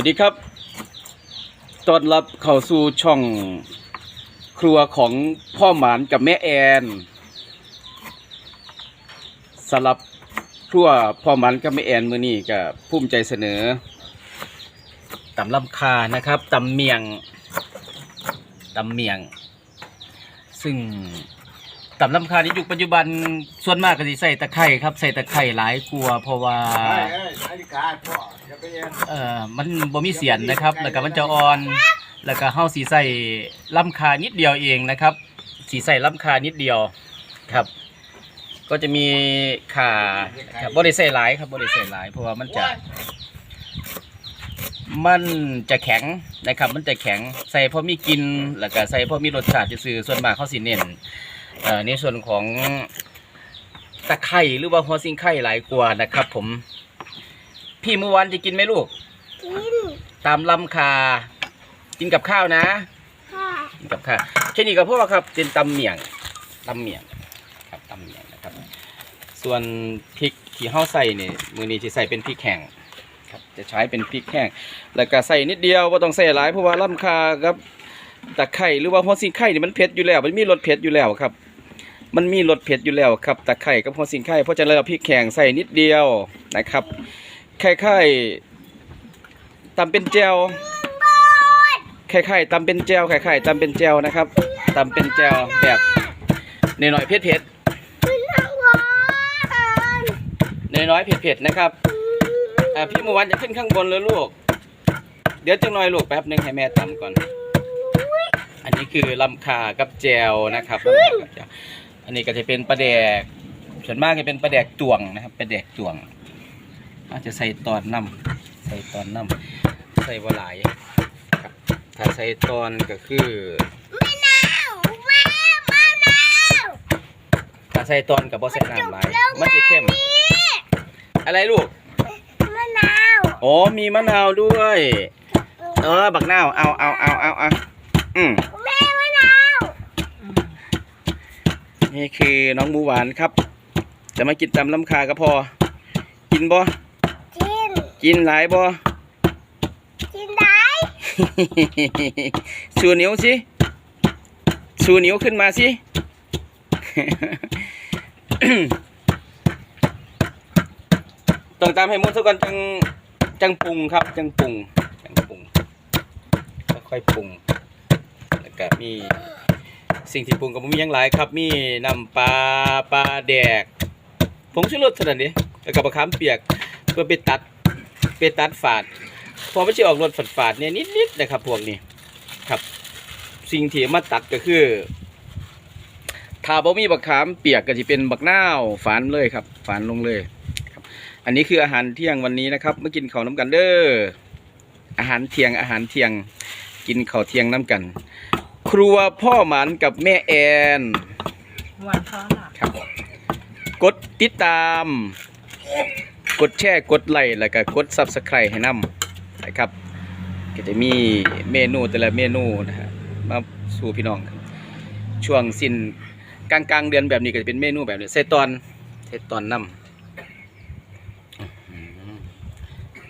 วัสดีครับ ต้อนรับเข้าสู่ช่องครัวของพ่อหมานกับแม่แอนสำหรับครัวพ่อหมานกับแม่แอนมือนี้ก็ภูมิใจเสนอตำลำคานะครับตำเมียงตำเมียง ซึ่ง ตำลำคาในยุคปัจจุบันส่วนมากก็สิใส่ตะไคร้ครับใส่ตะไคร้หลายกลัวาเพราะว่า เอ้ยเอ้ยนาฬิกาพ่ออย่าไปเอ็นเอ่อมันบ่มีเสียนนะครับ แล้วก็มันจะอ่อน แล้วก็เฮาสีใส่ลำคานิดเดียวเองนะครับ สีใส่ลำคานิดเดียวครับ ก็จะมีขาครับบ่ได้ใส่หลายครับบ่ได้ใส่หลาย เพราะว่ามันจะ มันจะแข็งนะครับ มันจะแข็งใส่พอมีกลินแล้วก็ใส่พอมีรสชาติซื่อๆส่วนมากเขาสิเน้น ในส่วนของตะไคร้หรือว่าหัวซิงไข่หลายกว่านะครับ ผม พี่เมื่อวานจะกินไหมลูก กิน ตามลำคา กินกับข้าวนะค่ะกินกับข้าวแค่นี้ก็พอครับเป็นตำเมี่ยงตำเมี่ยงครับตำเมี่ยงนะครับ ส่วนพริกที่เฮาใส่นี่มือนี้จะใส่เป็นพริกแห้งครับจะใช้เป็นพริกแห้งแล้วก็ใส่นิดเดียวบ่ต้องใส่หลายเพราะว่าลำคากับตะไคร้หรือว่าหัวสิงไข่นี่มันเผ็ดอยู่แล้ว มันมีรสเผ็ดอยู่แล้วครับ มันมีรสเผ็ดอยู่แล้วครับตะไคร้กับหัวสิงไข่เพราะฉะนั้นเราพริกแห้งใส่นิดเดียวนะครับคล้ายๆตำเป็นแจวไข่ไข่ตำเป็นแจวไข่ไข่ตำเป็นแจวนะครับตำเป็นแจวแบบนหน่อยๆเผ็ดเผ็ดคุณทั้งวันนน้อยๆเผ็ดเผ็ดนะครับพี่มวานจะขึ้นข้างบนเลยลูก เดี๋ยวจังหน่อยลูกแป๊บหนึงให้แม่ตำก่อน อันนี้คือลำคากับแจวนะครับ ลำคากับแจวอันนี้ก็จะเป็นปลาแดก ส่วนมากจะเป็นปลาแดกตวงนะครับปลาแดกตวงอาจจะใส่ตอนน้ำใส่ตอนน้ำใส่บหลายครับถ้าใส่ตอนก็คือมะนาวแม่มะนาวถ้าใส่ตอนกับบ่ใส่น้ำหลายมันจะเข้ม อะไรลูกมะนาวโอ้มีมะนาวด้วย เออบักนาวเอาเอาเอาเอาเอาอืม แม่มะนาว นี่คือน้องหมูหวานครับ จะมากินตำลำคาก็พอ กินบ่กินกินหลายบ่กินได้ชูนิ้วสิชูนิ้วขึ้นมาสิ ต้องตามให้หมุนซะก่อนจังจังปรุงครับ จังปรุงจังปรุงค่อยๆปรุงแล้วก็มี สิ่งที่ปรุงก็บ่มีหยังหลายครับ มีน้ำปลาปลาแดกผงชูรสเท่านั้นเด้แล้วก็มะขามเปียกเพื่อไปตัดไปตัดฝาด พอมันจะออกรสฝาดๆเนี่ยนิดๆนะครับพวกนี้ครับ สิ่งที่มาตัดก็คือ ถ้าบ่มีบักขามเปียกก็จะเป็นบักนาวฝานเลยครับ ฝานลงเลยครับ อันนี้คืออาหารเที่ยงวันนี้นะครับมากินข้าวน้ำกันเด้ออาหารเที่ยงอาหารเที่ยง กินข้าวเที่ยงน้ำกัน ครัวพ่อหมันกับแม่แอนวันท้องอะครับ กดติดตาม กดแชร์กดไลค์แล้วก็กด Subscribe ให้นำนะครับ ก็จะมีเมนูแต่ละเมนูนะฮะมาสู่พี่น้องครับช่วงสิ้นกลางกลางๆเดือนแบบนี้ก็จะเป็นเมนูแบบนี้ใส่ตอนใส่ตอนนำ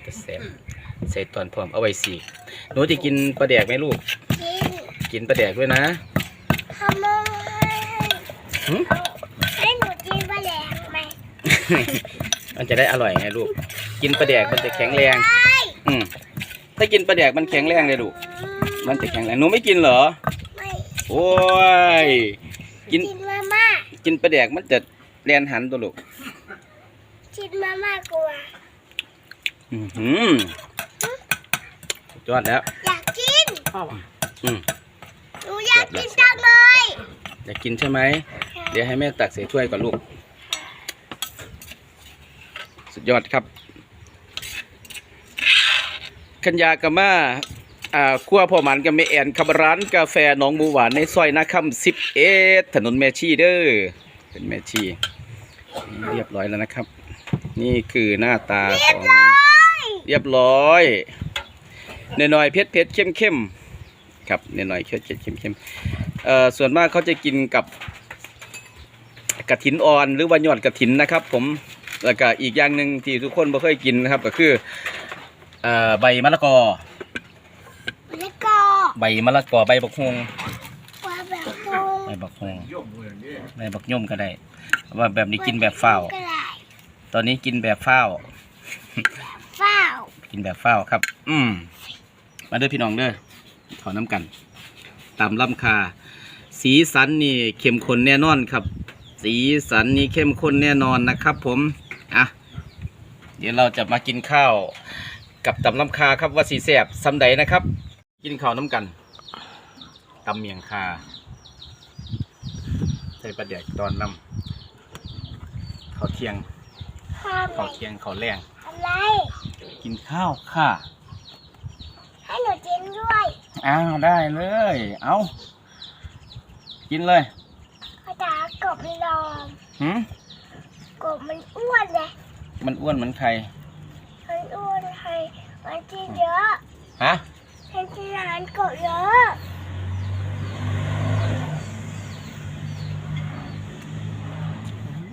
ก็แซ่บใส่ตอนพร้อมเอาไว้สีกหนูจะกินปลาแดกไหมลูกกิน กินปลาแดกด้วยนะทำไมหึให้หนูกินปลาแหลกไหมมันจะได้อร่อยไงลูก กินปลาแดกมันจะแข็งแรง อืมถ้ากินปลาแดกมันแข็งแรงเลยลูก มันจะแข็งแรง หนูไม่กินเหรอ ไม่โอ้ย กิน กินมาม่า กินปลาแดกมันจะแลนหันตัวลูก กินมาม่ากลัวอือหือสุดยอดแล้ว อยากกินพ่อว่ะอืม หนูอยากกินจังเลยอยากกินใช่ไหม เดี๋ยวให้แม่ตักใส่ถ้วยก่อนลูก สุดยอดครับคัญญากามาอ่าครัวพ่อหมันกับแม่แอนครับร้านกาแฟหนองบูหวานในซอยนาคำสิบเอ็ดถนนแม่ชีเด้อ เป็นแม่ชีเรียบร้อยแล้วนะครับ นี่คือหน้าตาของ เรียบร้อยหน่อยๆเผ็ดเผ็ดเข้มเข้มๆ ครับหน่อยๆเผ็ดเผ็ดเข้มเข้มๆเอ่อส่วนมากเขาจะกินกับกระถินอ่อนหรือว่ายอดกระถินนะครับ ผมแล้วก็อีกอย่างหนึ่งที่ทุกคนไม่เคยกินนะครับ ก็คือเอ่อใบมะละกอแล้วก็ใบมะละกอใบบักฮวงปลาแบบฟงใบบักฮวงย่อมเหมือนนี่ใบบักย่อมก็ได้ว่าแบบนี้กินแบบฝ้าวก็ได้ตอนนี้กินแบบฝ้าวฝ้าวกินแบบฝ้าวครับ อืมมาเด้อพี่น้องเด้อ ขอน้ำกันตามลำคา สีสันนี่เข้มข้นแน่นอนครับ สีสันนี่เข้มข้นแน่นอนนะครับ ผมอะเดี๋ยวเราจะมากินข้าวกับตำลำคาครับว่าสีแสบซ้ำใดนะครับ กินข้าวน้ำกันตำเมียงคาใส่ปลาเดียกตอนน้ำข้าวเที่ยงข้าวไหนข้าวเที่ยงข้าวแรงอะไรกินข้าวค่ะ ให้หนูกินด้วย อ้าวได้เลย เอากินเลยเขาจะเอากบไปลองหืมกบมันอ้วนเลยมันอ้วนเหมือนใครมันอ้วนให้มันกินเยอะฮะให้กินอาหารกบเยอะ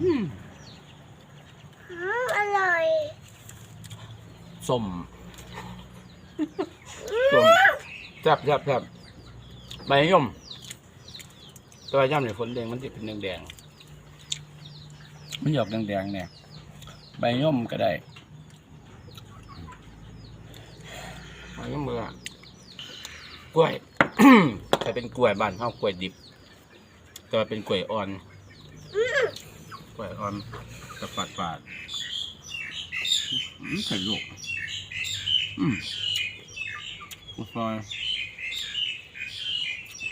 อืมอร่อยส้มส้มแซ่บแซ่บแซ่บใบย่อมตัวย่อมเนี่ยฝนแดงมันจะเป็นแดงแดงๆมันหยอกแดงแดงๆเนี่ยใบย่อมก็ได้ใบย่อมเมื่อกล้วยแต่เป็นกล้วยบ้านเฮากล้วยดิบแต่ว่าเป็นกล้วยอ่อนกล้วยอ่อนตะปาดปาดอืมใส่ลูกอืมอุซอย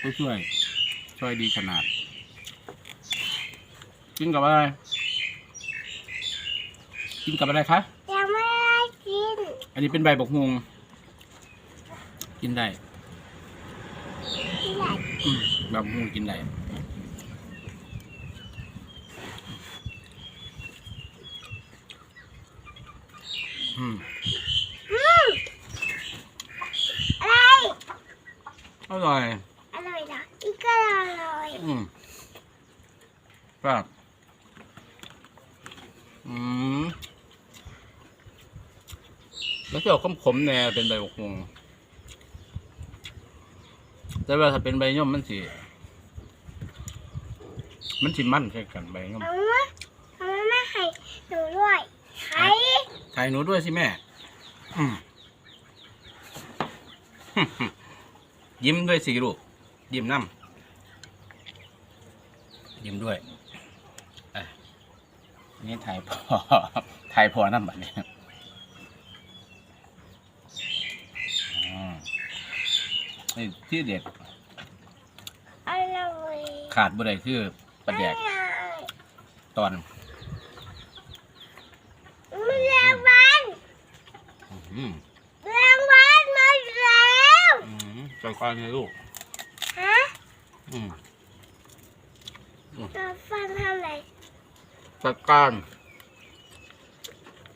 ผู้ช่วย ช่วยดีขนาดกินกับอะไรกินกับอะไรคะยังไม่ได้กิน อันนี้เป็นใบบกฮวงกินได้ที่ไหนอืมแบบฮวงกินได้อืม อืมอะไร อร่อย อร่อยนะอีกก็อร่อย อืมครับอืม แล้วที่ออกขมๆแน่เป็นใบบกฮวงแต่ว่าถ้าเป็นใบย่อมมันสิ มันสิมันใช่กันใบย่อมเอามาเอามามาให้หนูด้วยไข่ถ่ายหนูด้วยสิแม่อืม ยิ้มด้วยสิลูกยิ้มน้ำยิ้มด้วยอะนี่ถ่ายพอถ่ายพอน้ำแบบนี้อื นี่ที่เด็ดอร่อยขาดบ่ได้คือปลาแดกอร่อยตอนมันแรงวันอืมแรงวันมาแล้วอืมใจควันเลยลูกฮะอืมเราฟังทำอะไรจัดการ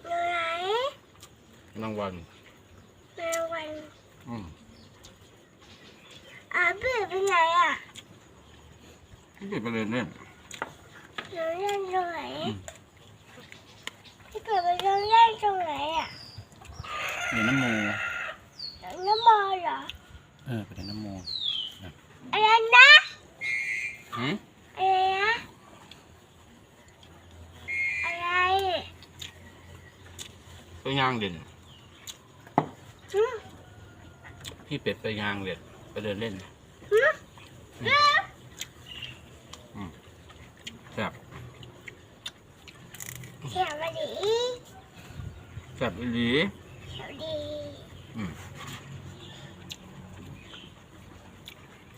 หนูไหนรางวัลแรงวันอืม อาเบื่อไปไหนอะนี่เป็นประเด็นเนี่ยหนูเล่นตรงไหนอืมพี่เกิดไปเล่นเล่นตรงไหนอะเดี๋ยวน้ำมูน้ำมอเหรอเออเป็นน้ำมูอะไรนะหืมอะไรนะอะไรไปย่างเด่นหืมพี่เป็ดไปย่างเด่นไปเดินเล่นหืม แซ่บเสียงมาดีแซ่บอีหลีเสียงดีอืม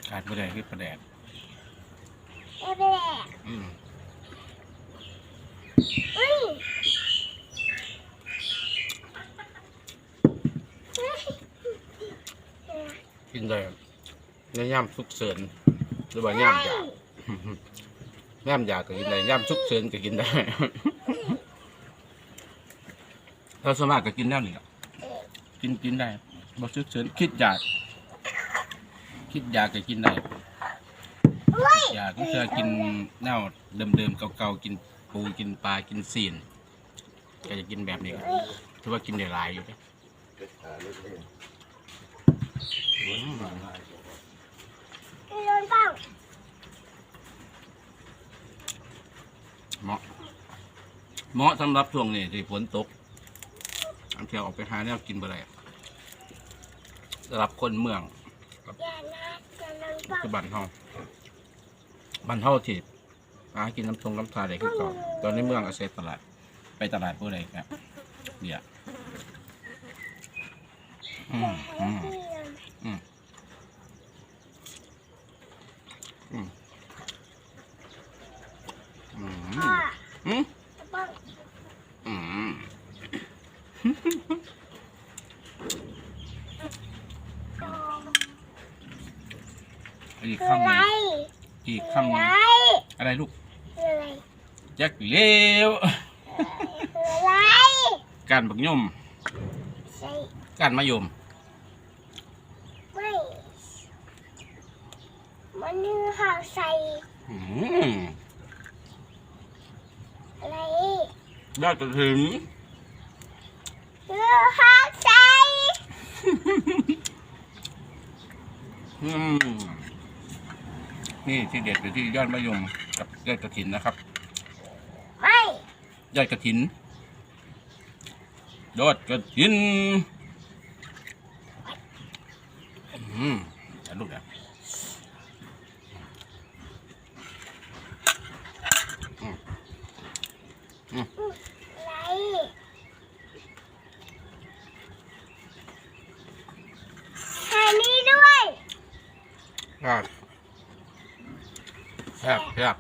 ขาดบ่ได้คือปลาแดกเอเบแหละอืมอุ้ยเฮ้ยกินได้ในย่ำสุกเสริญ หรือว่าย่ำอยาย่ำอยาก็กินได้ย่ำสุกเสริญก็กินได้เราสมากก็กินแล้วนี่กินกินได้บ่สุกเสริญคิดยาคิดยาก็กินได้ยากก็จะกินแนวเดิมๆเก่าๆกินปูกินปลากินซีนก็จะกินแบบนี้ก็ถือว่ากินได้หลายอยู่เด้ โดนเป้าเหมาะ เหมาะสำหรับช่วงนี้ที่ฝนตกอันเที่ยวออกไปหาแนวกินบ่ได้สำหรับคนเมืองอย่านะอย่าโดนเป้าคือบ้านเฮาบ้านเฮาที่หากินน้ำทงน้ำทาได้คือเก่อนตอนนี้เมืองอาศัยตลาด ไปตลาดเพื่ออะไรครับเนี่ยอืมอืมอืม อืม อืมอืมอีกคำหอะไรนึ่งอีกคำหอะไรนึ่งอะไรลูกแจ็คเลี้ยวอะไรการบักย่มการมะยมไม่มันนึงห่าวใส่ อืม อะไร ได้จะถึงคือห่าวใส่อืมนี่ที่เด็ดอยู่ที่ยอดมะยมกับยอดกระถินนะครับ ไม่ยอดกระถินยอดกระถินอืมแต่ลูกเนี่ย อะไร หานี่ด้วย ครับครับ